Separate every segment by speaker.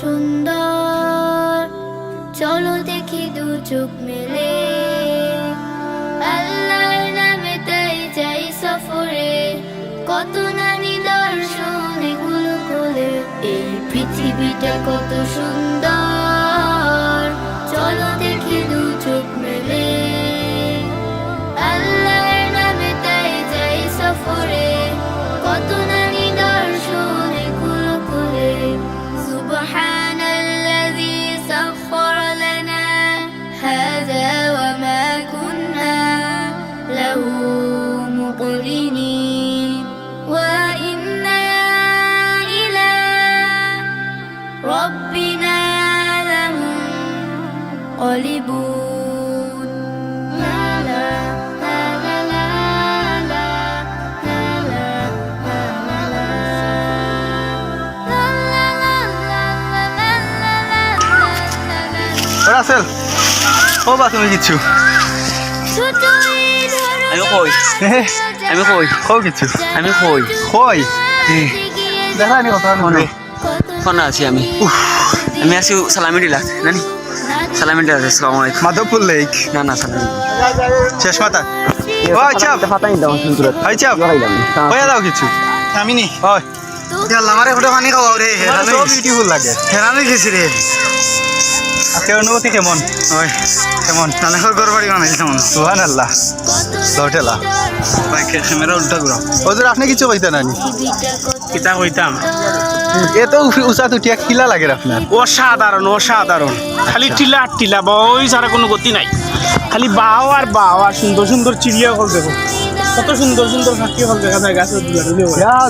Speaker 1: সুন্দর। চলো দেখি দু চোখ মেলে। আল্লাহর নামে তাই যাই সফরে। কত নানি দর্শন এগুলো করে এই পৃথিবীটা কত সুন্দর।
Speaker 2: রাসেল ও বা তুমি কিচ্ছু।
Speaker 3: আমি কই? আমি কই?
Speaker 2: কো কিচ্ছু?
Speaker 3: আমি কই?
Speaker 2: কই? দেখা নি কথা মনে।
Speaker 3: ফোন আছি আমি। আমি আছি সালামি ডিলার নানি? সালামি ডিলার আসসালামু আলাইকুম।
Speaker 2: মাধবপুর লেক।
Speaker 3: না না সালামি
Speaker 2: শেষ মাথা। ও আচ্ছা
Speaker 3: ফাতাই দাও সুন্দর
Speaker 2: আচ্ছা ওয়া দাও। কিছু।
Speaker 4: আমি নি
Speaker 2: ওই
Speaker 4: আমারে ফটো পানি খাওয়াও রে
Speaker 2: সো বিউটিফুল লাগে।
Speaker 4: হেরানি গেছি রে।
Speaker 2: আজকে অনুভূতি কেমন?
Speaker 4: ওই
Speaker 2: কেমন?
Speaker 4: নানেশ্বর ঘর বাড়ি বানাইছে মনে
Speaker 2: সুহান আল্লাহ লটেলা।
Speaker 4: ভাই ক্যামেরা উল্টা ঘুরো
Speaker 2: ওদের আপনি কিছু কইতে নানি
Speaker 4: কিতা কইতাম?
Speaker 2: এত উঁচা উঠিয়া খিলা লাগে আপনার।
Speaker 5: অসাধারণ অসাধারণ। খালি টিলা আর টিলা বই ছাড়া কোনো গতি নাই। খালি বাও আর বাও আর সুন্দর সুন্দর চিড়িয়া হল দেখো। কত সুন্দর সুন্দর পাখি হল দেখা যায় গাছের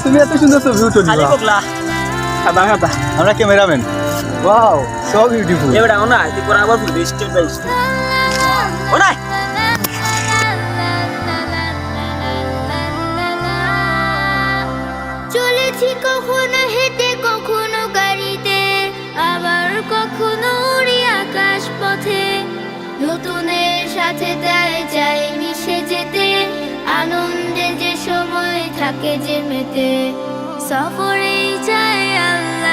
Speaker 2: তুমি এত সুন্দর ছবি উঠো
Speaker 3: খালি
Speaker 2: দিবা।
Speaker 3: বকলা
Speaker 5: সাদা সাদা।
Speaker 2: আমরা ক্যামেরাম্যান ওয়াও সো বিউটিফুল
Speaker 3: এবারে ও না তুই পরে আবার ফুলবি স্টেপ বাই স্টেপ ও
Speaker 1: চলেছি কখনো হেঁটে কখনো গাড়িতে আবার কখনো উড়ি আকাশ পথে। নতুনের সাথে তাই যাই মিশে যেতে আনন্দে যে সময় থাকে যে মেতে। সফরেই যায় আল্লাহকে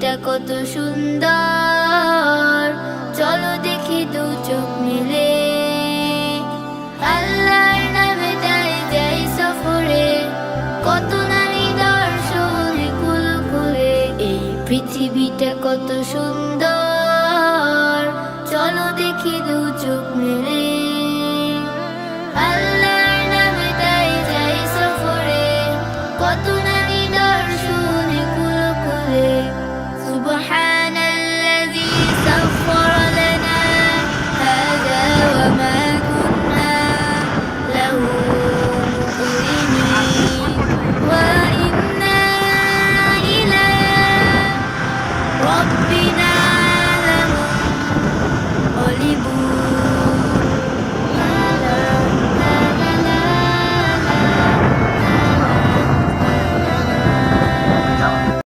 Speaker 1: পৃথিবীটা কত সুন্দর। চলো দেখি দু চোখ মিলে। আল্লাহর নামে তাই যাই সফরে। কত নারী দর্শন কুল এই পৃথিবীটা কত সুন্দর।